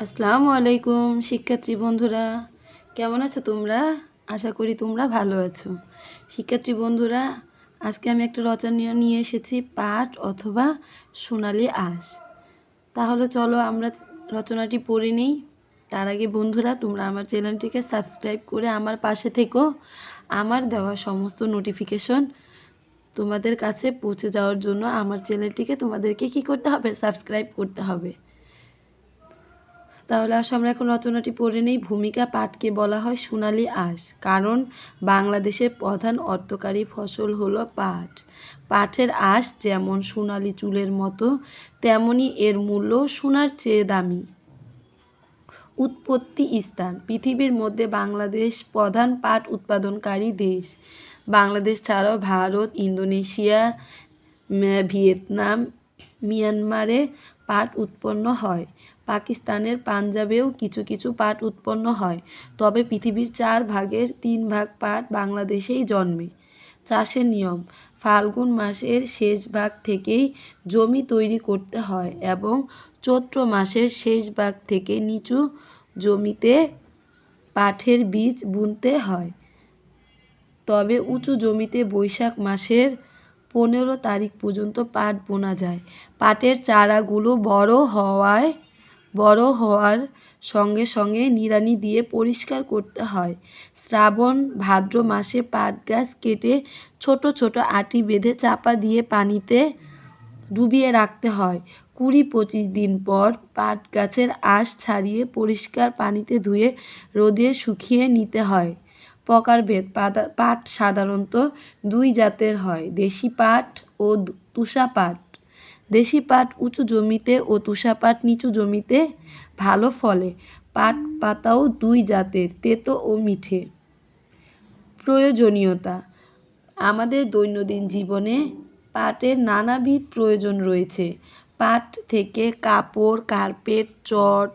আসসালামু আলাইকুম শিক্ষার্থী বন্ধুরা। কেমন আছো তোমরা? আশা করি তোমরা ভালো আছো। শিক্ষার্থী বন্ধুরা, আজকে আমি একটা রচনা নিয়ে এসেছি, পাঠ অথবা সোনালি আঁশ। তাহলে চলো আমরা রচনাটি পড়ে নিই। তার আগে বন্ধুরা, তোমরা আমার চ্যানেলটিকে সাবস্ক্রাইব করে আমার পাশে থেকো। আমার দেওয়া সমস্ত নোটিফিকেশন তোমাদের কাছে পৌঁছে যাওয়ার জন্য আমার চ্যানেলটিকে তোমাদেরকে কি করতে হবে? সাবস্ক্রাইব করতে হবে। তাহলে আসো, আমরা এখন রচনাটি পড়ে নেই। ভূমিকা পাটকে বলা হয় সোনালি আঁশ, কারণ বাংলাদেশের প্রধান অর্থকারী ফসল হলো পাট। পাটের আঁশ যেমন সোনালি চুলের মতো, তেমনি এর মূল্য সোনার চেয়ে দামি। উৎপত্তি স্থান, পৃথিবীর মধ্যে বাংলাদেশ প্রধান পাট উৎপাদনকারী দেশ। বাংলাদেশ ছাড়াও ভারত, ইন্দোনেশিয়া, ভিয়েতনাম, মিয়ানমারে পাট উৎপন্ন হয়। পাকিস্তানের পাঞ্জাবেও কিছু কিছু পাট উৎপন্ন হয়। তবে পৃথিবীর চার ভাগের তিন ভাগ পাট বাংলাদেশেই জন্মে। চাষের নিয়ম, ফাল্গুন মাসের শেষ ভাগ থেকেই জমি তৈরি করতে হয় এবং চৈত্র মাসের শেষ ভাগ থেকে নিচু জমিতে পাঠের বীজ বুনতে হয়। তবে উঁচু জমিতে বৈশাখ মাসের পনেরো তারিখ পর্যন্ত পাট বোনা যায়। পাটের চারাগুলো বড় হওয়ায়, বড় হওয়ার সঙ্গে সঙ্গে নিড়ানি দিয়ে পরিষ্কার করতে হয়। শ্রাবণ, ভাদ্র মাসে পাট গাছ কেটে ছোট ছোট আটি বেঁধে চাপা দিয়ে পানিতে ডুবিয়ে রাখতে হয়। কুড়ি পঁচিশ দিন পর পাট গাছের আঁশ ছাড়িয়ে পরিষ্কার পানিতে ধুয়ে রোদে শুকিয়ে নিতে হয়। প্রকারভেদ পাট সাধারণত দুই জাতের হয় দেশি পাট ও তুষা পাট দেশি পাট উঁচু জমিতে ও তুষা পাট নিচু জমিতে ভালো ফলে। পাট পাতাও দুই জাতের, তেতো ও মিঠে। প্রয়োজনীয়তা। আমাদের দৈনন্দিন জীবনে পাটের নানাবিধ প্রয়োজন রয়েছে। পাট থেকে কাপড়, কার্পেট, চট,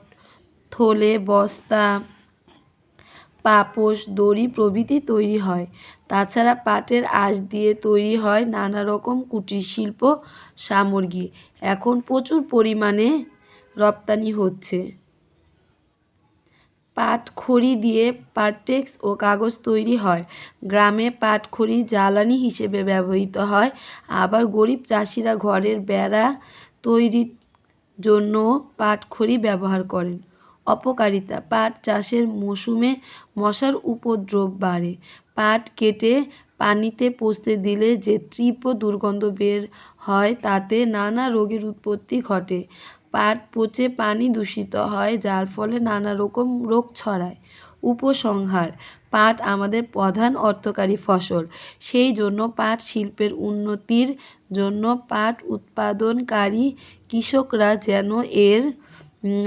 থলে, বস্তা পাপোশ, দড়ি প্রভৃতি তৈরি হয়। তাছাড়া পাটের আঁশ দিয়ে তৈরি হয় নানা রকম কুটির শিল্প সামগ্রী। এখন প্রচুর পরিমাণে রপ্তানি হচ্ছে। পাট খড়ি দিয়ে পাটেক্স ও কাগজ তৈরি হয়। গ্রামে পাট খড়ি জ্বালানি হিসেবে ব্যবহৃত হয়। আবার গরিব চাষিরা ঘরের বেড়া তৈরির জন্য পাট খড়ি ব্যবহার করেন। অপকারিতা। পাট চাষের মৌসুমে মশার উপদ্রব বাড়ে। পাট কেটে পানিতে পচতে দিলে যে তীব্র দুর্গন্ধ বের হয়, তাতে নানা রোগের উৎপত্তি ঘটে। পাট পচে পানি দূষিত হয়, যার ফলে নানা রকম রোগ ছড়ায়। উপসংহার, পাট আমাদের প্রধান অর্থকারী ফসল। সেই জন্য পাট শিল্পের উন্নতির জন্য পাট উৎপাদনকারী কৃষকরা যেন এর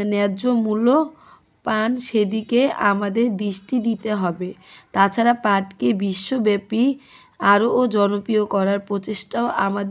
ন্যায্য মূল্য পান সেদিকে আমাদের দৃষ্টি দিতে হবে। তাছাড়া পাটকে বিশ্বব্যাপী আরও জনপ্রিয় করার প্রচেষ্টাও আমাদের